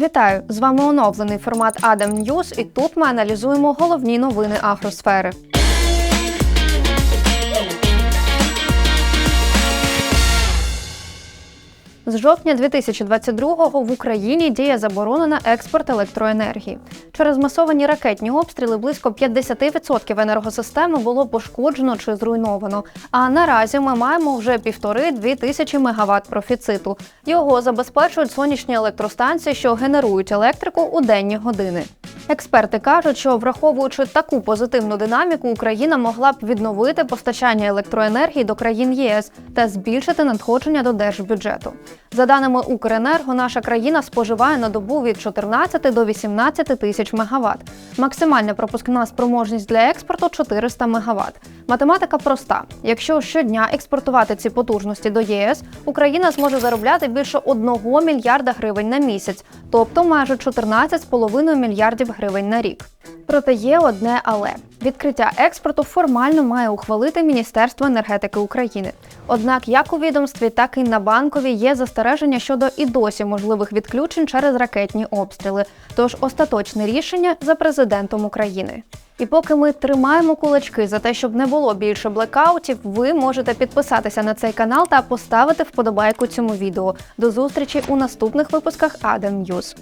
Вітаю! З вами оновлений формат Адам News і тут ми аналізуємо головні новини агросфери. З жовтня 2022-го в Україні діє заборона на експорт електроенергії. Через масовані ракетні обстріли близько 50% енергосистеми було пошкоджено чи зруйновано. А наразі ми маємо вже півтори-дві тисячі мегаватт профіциту. Його забезпечують сонячні електростанції, що генерують електрику у денні години. Експерти кажуть, що враховуючи таку позитивну динаміку, Україна могла б відновити постачання електроенергії до країн ЄС та збільшити надходження до держбюджету. За даними Укренерго, наша країна споживає на добу від 14 до 18 тисяч мегаватт. Максимальна пропускна спроможність для експорту 400 мегаватт. Математика проста: якщо щодня експортувати ці потужності до ЄС, Україна зможе заробляти більше 1 мільярда гривень на місяць, тобто майже 14,5 мільярдів гривень на рік. Проте є одне але відкриття експорту формально має ухвалити Міністерство енергетики України. Однак, як у відомстві, так і на банковій є застереження щодо і досі можливих відключень через ракетні обстріли. Тож остаточне рішення за президентом України. І поки ми тримаємо кулачки за те, щоб не було більше блекаутів, ви можете підписатися на цей канал та поставити вподобайку цьому відео. До зустрічі у наступних випусках Адам Ньюз.